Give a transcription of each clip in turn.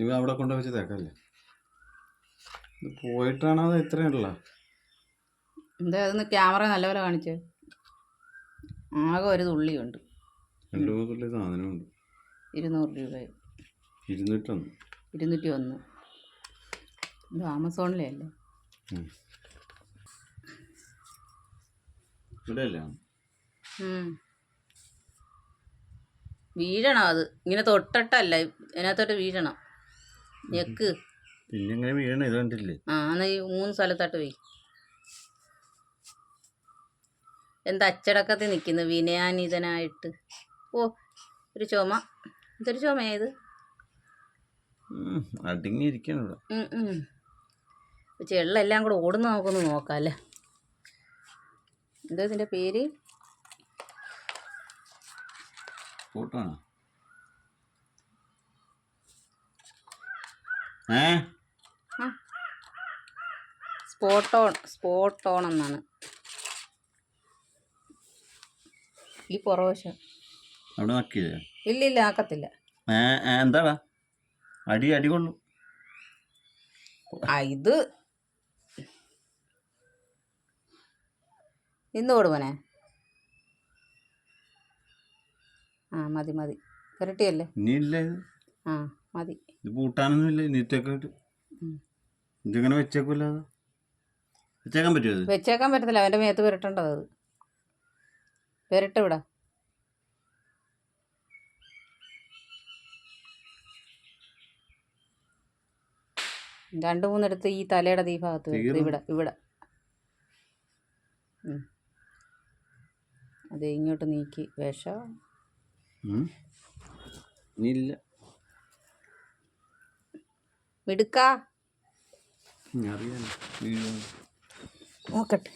ഇവ അവിടെ കൊണ്ട് വെച്ച് തേക്കല്ലേ? ഇത് പോയിട്ടാണോ അത് ഇത്രയുള്ള എന്താ അതൊന്ന് ക്യാമറ നല്ലപോലെ കാണിച്ച്? ആകെ ഒരു തുള്ളിയുണ്ട്. രണ്ട് മൂന്ന് തുള്ളി സാധനമുണ്ട്. ഇരുന്നൂറ് രൂപ ഇരുന്നൂറ്റൊന്ന്. ഇരുന്നൂറ്റി ഒന്ന് ഇത് ആമസോണിലെ അല്ലേ. ഇവിടെ അല്ലേ. വീഴണം അത്. ഇങ്ങനെ തൊട്ടട്ടല്ല. ഇതിനകത്തോട്ട് വീഴണം. ഞെക്ക്. പിന്നെ ഇങ്ങനെ വീഴണ. ഇത് കണ്ടില്ലേ? ആ എന്നാ ഈ മൂന്ന് സ്ഥലത്തോട്ട് പോയി. എന്താ അച്ചടക്കത്തിൽ നിൽക്കുന്നു? വിനയാനിതനായിട്ട്. ഓ ഒരു ചുമ. ഇതൊരു ചുമയത് ഏത് ചെള്ളെല്ലാം കൂടെ ഓടുന്ന നമുക്കൊന്ന് നോക്കാം അല്ലേ? എന്താ ഇതിന്റെ പേര്? ഫോട്ടോ ആണോ ഏ? ഓൺ സ്പോട്ടോൺ സ്പോട്ടോൺ എന്നാണ് ഈ പുറവശം അവിടെ നക്കില്ലേ? ഇല്ല ഇല്ല ആക്കത്തില്ല. എന്താടാ? അടി അടി കൊള്ളു. ഇത്. ഇന്ന് കൊടുമനെ ആ മതി മതി. പുരട്ടിയല്ലേ? ഇനി ഇല്ല ആ മതി. ഇത് പൂട്ടാനൊന്നും ഇല്ല നീറ്റൊക്കെ ആയിട്ട് ഉം. ഇതിങ്ങനെ വെച്ചേക്കില്ല വെച്ചേക്കാൻ പറ്റുമോ വെച്ചേക്കാൻ പറ്റത്തില്ല അവന്റെ മേത്ത് പുരട്ടേണ്ടത് അത്. പുരട്ട് ഇവിടെ. രണ്ട് മൂന്നെടുത്ത് ഈ തലയുടെ ഈ ഭാഗത്ത്. ഇവിടെ ഇവിടെ. അതെ ഇങ്ങോട്ട് നീക്കി. വിഷം. ഇല്ല മിടുക്കാ? നോക്കട്ടെ.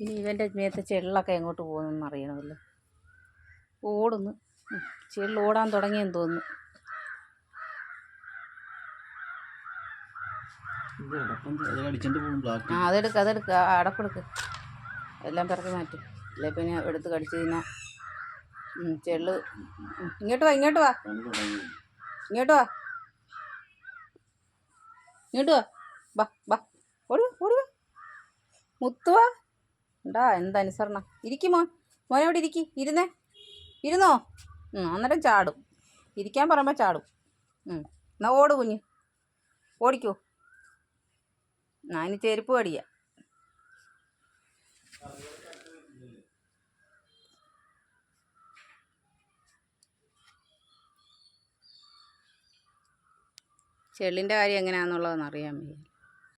ഇനി ഇവന്റെ മേത്തെ ചെള്ളൊക്കെ എങ്ങോട്ട് പോകുന്നെന്ന് അറിയണമല്ലോ. ഓടുന്നു. ചെള്ള് ഓടാൻ തുടങ്ങിയെന്ന് തോന്നുന്നു. ആ അതെടുക്ക് അതെടുക്ക്. അടപ്പെടുക്ക് എല്ലാം പിറക്കി മാറ്റി. അല്ലെ പിന്നെ എടുത്ത് കടിച്ചു ഉം, ചെള്ള്. ഇങ്ങോട്ട് വാ ഇങ്ങോട്ട് വാ. ഇങ്ങോട്ട് വാ. ഇങ്ങോട്ട് വാ. ബാ ബാ ഓടി ഓടി വാ. മുത്തു വാ. ഉണ്ടാ എന്തനുസരണം ഇരിക്കും മോൻ. മോനെ ഇവിടെ ഇരിക്കി? ഇരുന്നേ. ഇരുന്നോ? അന്നേരം ചാടും. ഇരിക്കാൻ പറയുമ്പോൾ ചാടും. എന്നാ ഓട് കുഞ്ഞ്. ഓടിക്കോ. ഞാൻ ചെരുപ്പ് കടിയാ. ചെള്ളിന്റെ കാര്യം എങ്ങനെയാണെന്നുള്ളതൊന്ന് അറിയാൻ വയ്യ.